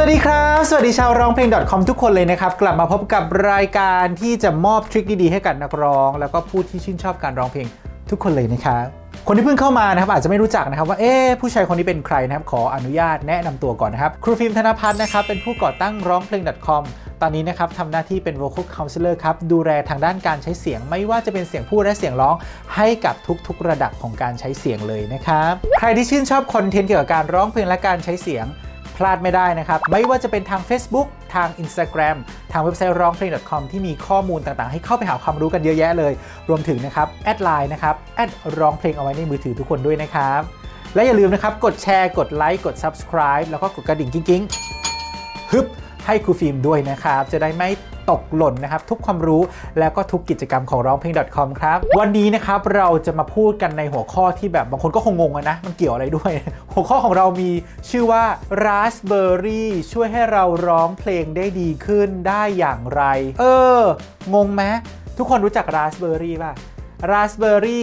สวัสดีครับ สวัสดีชาวร้องเพลง .com ทุกคนเลยนะครับ กลับมาพบกับรายการที่จะมอบทริคดีๆให้กับนักร้อง แล้วก็ผู้ที่ชื่นชอบการร้องเพลงทุกคนเลยนะครับคนที่เพิ่งเข้ามานะครับอาจจะไม่รู้จักนะครับว่าเอ๊ผู้ชายคนนี้เป็นใครนะครับขออนุญาตแนะนำตัวก่อนนะครับ ครูฟิล์มธนพัฒน์นะครับเป็นผู้ก่อตั้งร้องเพลง .com ตอนนี้นะครับทำหน้าที่เป็น vocal counselor ครับ ดูแลทางด้านการใช้เสียง ไม่ว่าจะเป็นเสียงพูดและเสียงร้อง ให้กับทุกๆ ระดับของการใช้เสียงเลยนะครับ ใครที่ชื่นชอบคอนเทนต์เกี่ยวกับการร้องเพลงและการใช้เสียง พลาดไม่ได้นะครับ ไม่ว่าจะเป็นทาง Facebook ทาง Instagram ทางเว็บไซต์ร้องเพลง .com ที่มีข้อมูลต่างๆ ให้เข้าไปหาความรู้กันเยอะแยะเลย รวมถึงนะครับแอดไลน์นะครับแอดร้องเพลงเอาไว้ในมือถือทุกคนด้วยนะครับ และอย่าลืมนะครับกดแชร์กดไลค์กด Subscribe แล้วก็กดกระดิ่งกิ๊งๆฮึบ ให้ครูฟิล์มด้วยนะครับ จะได้ไม่ตกหล่นนะครับ ทุกความรู้แล้วก็ทุกกิจกรรมของร้องเพลง .com ครับ วันนี้นะครับเราจะมาพูดกันในหัวข้อที่แบบบางคนก็คงงงนะ มันเกี่ยวอะไรด้วย หัวข้อของเรามีชื่อว่า Raspberry ช่วยให้เราร้องเพลงได้ดีขึ้นได้อย่างไร เออ งงไหมทุกคนรู้จัก Raspberry ป่ะ Raspberry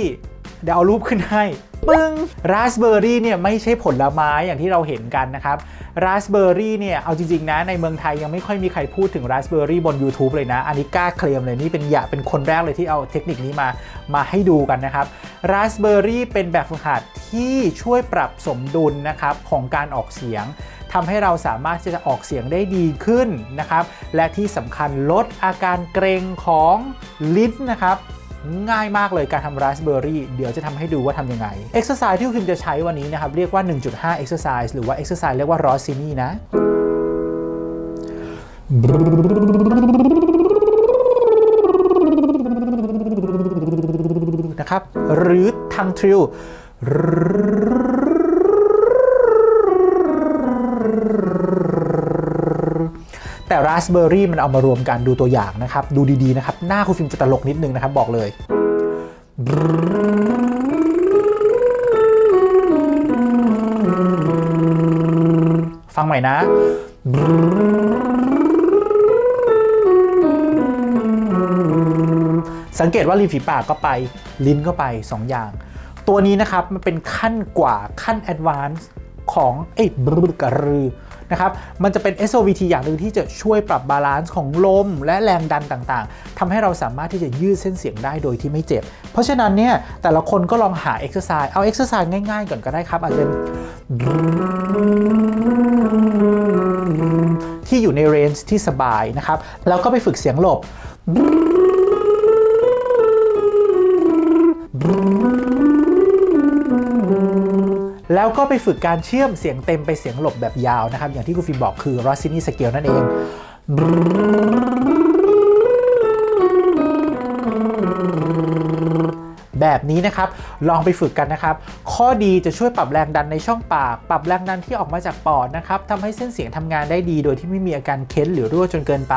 เดี๋ยวเอารูปขึ้นให้ ปึ้งราสเบอร์รี่เนี่ยไม่ใช่ผลไม้อย่างที่เราเห็นกันนะครับราสเบอร์รี่เนี่ยเอาจริงๆนะในเมืองไทยยังไม่ค่อยมีใครพูดถึงราสเบอร์รี่บน YouTube เลยนะอันนี้กล้าเคลมเลยนี่เป็นอยากเป็นคนแรกเลยที่เอาเทคนิคนี้มามาให้ดูกันนะครับราสเบอร์รี่เป็นแบบฝึกหัดที่ช่วยปรับสมดุลนะครับของการออกเสียงทำให้เราสามารถที่จะออกเสียงได้ดีขึ้นนะครับ และที่สำคัญลดอาการเกรงของลิ้นนะครับ ง่ายมากเลยการทำราสเบอร์รี่เดี๋ยวจะทำให้ดูว่าทำยังไงเอ็กซ์ไซส์ที่คุณพิมจะใช้วันนี้นะครับ เรียกว่า 1.5 exercise หรือว่า exercise เรียกว่า Rossini นะนะครับหรือทางทริล แต่ราสเบอร์รี่มันเอามารวมกันดูตัวอย่างนะครับ ดูดีๆนะครับ หน้าคุณฟิล์มจะตลกนิดนึงนะครับ บอกเลย ฟังใหม่นะ สังเกตว่าริมฝีปากก็ไป ลิ้นก็ไป 2 อย่าง ตัวนี้นะครับ มันเป็นขั้นกว่าขั้นแอดวานซ์ของไอ้บรึกระรือ นะครับ มันจะเป็น SOVT อย่างหนึ่งที่จะช่วยปรับบาลานซ์ของลมและแรงดันต่างๆทำให้เราสามารถที่จะยืดเส้นเสียงได้โดยที่ไม่เจ็บ เพราะฉะนั้นเนี่ยแต่ละคนก็ลองหา exercise เอา exercise ง่ายๆ ก่อนก็ได้ครับ อาจจะเป็นที่อยู่ในเรนจ์ที่สบายนะครับ แล้วก็ไปฝึกเสียงหลบ แล้วก็ไปฝึกการเชื่อมเสียงเต็มไปเสียงหลบแบบยาวนะครับ อย่างที่ครูฟิล์มบอกคือ Rossini Scale นั่นเองแบบนี้นะครับ ลองไปฝึกกันนะครับ ข้อดีจะช่วยปรับแรงดันในช่องปาก ปรับแรงดันที่ออกมาจากปอดนะครับทำให้เส้นเสียงทำงานได้ดี โดยที่ไม่มีอาการเค้นหรือรั่วจนเกินไป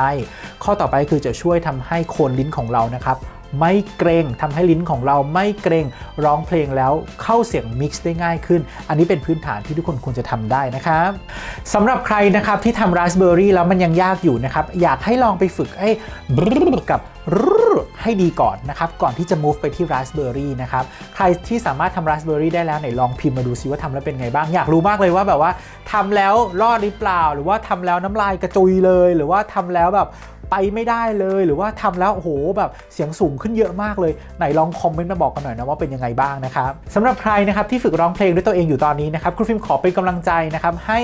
ข้อต่อไปคือจะช่วยทำให้โคนลิ้นของเรานะครับ ไม่เกรงทำให้ลิ้นของเราไม่เกรง ร้องเพลงแล้วเข้าเสียงมิกซ์ได้ง่ายขึ้น อันนี้เป็นพื้นฐานที่ทุกคนควรจะทำได้นะครับสำหรับใครนะครับที่ทำราสเบอร์รี่แล้วมันยังยากอยู่นะครับ อยากให้ลองไปฝึกไอ้กับให้ดีก่อนนะครับ ก่อนที่จะ move ไปที่ราสเบอร์รี่นะครับ ใครที่สามารถทำราสเบอร์รี่ได้แล้วไหนลองพิมพ์มาดูซิว่าทำแล้วเป็นไงบ้าง อยากรู้มากเลยว่าแบบว่าทำแล้วรอดหรือเปล่า หรือว่าทำแล้วน้ำลายกระจุยเลย หรือว่าทำแล้วแบบ ไปไม่ได้เลยหรือว่าทำแล้วโอ้โหแบบเสียงสูงขึ้นเยอะมากเลยไหนลองคอมเมนต์มาบอกกันหน่อยนะว่าเป็นยังไงบ้างนะครับสำหรับใครนะครับที่ฝึกร้องเพลงด้วยตัวเองอยู่ตอนนี้นะครับครูฟิล์มขอเป็นกำลังใจนะครับให้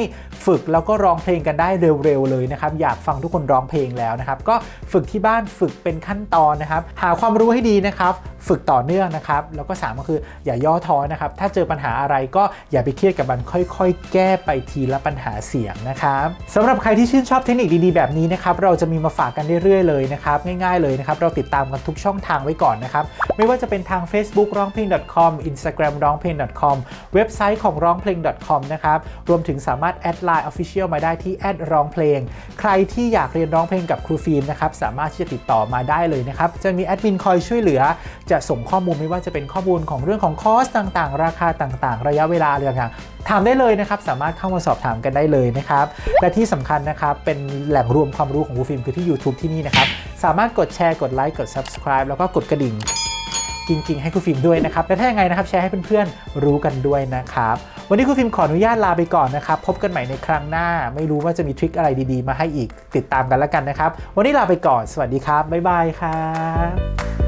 ฝึกแล้วก็ร้องเพลงกันได้เร็วๆเลยนะครับอยากฟังทุกคนร้องเพลงแล้วนะครับก็ฝึกที่บ้านฝึกเป็นขั้นตอนนะครับหาความรู้ให้ดีนะครับฝึกต่อเนื่องนะครับ แล้วก็สามก็คืออย่าย่อท้อนะครับ ถ้าเจอปัญหาอะไรก็อย่าไปเครียดกับมันค่อยๆ แก้ไปทีละปัญหาเสียงนะครับสำหรับใครที่ชื่นชอบเทคนิคดีๆ แบบนี้นะครับ เราจะมีมาฝากกันเรื่อยๆเลยนะครับง่ายๆเลยนะครับเราติดตามกันทุกช่องทางไว้ก่อนนะครับไม่ว่าจะเป็นทาง Facebook ร้องเพลง .com Instagram ร้องเพลง .com เว็บไซต์ของร้องเพลง .com นะครับรวมถึงสามารถแอดไลน์ Official มาได้ที่แอดร้องเพลง ใครที่อยากเรียนร้องเพลงกับครูฟิล์มนะครับสามารถที่จะติดต่อมาได้เลยนะครับจะมีแอดมินคอยช่วยเหลือ จะส่งข้อมูลไม่ว่าจะเป็นข้อมูลของเรื่องของคอสต่างๆ ราคาต่างๆ ระยะเวลาอะไรต่างๆถามได้เลยนะครับ สามารถเข้ามาสอบถามกันได้เลยนะครับ และที่สำคัญนะครับ เป็นแหล่งรวมความรู้ของครูฟิล์มคือที่ YouTube ที่นี่นะครับ สามารถกดแชร์กดไลค์กด Subscribe แล้วก็กดกระดิ่งกิ่งๆ ให้ครูฟิล์มด้วยนะครับ และถ้ายังไงนะครับแชร์ให้เพื่อนๆ รู้กันด้วยนะครับ วันนี้ครูฟิล์มขออนุญาตลาไปก่อนนะครับ พบกันใหม่ในครั้งหน้า ไม่รู้ว่าจะมีทริคอะไรดีๆ มาให้อีกติดตามกันแล้วกันนะครับ วันนี้ลาไปก่อน สวัสดีครับ บ๊ายบายครับ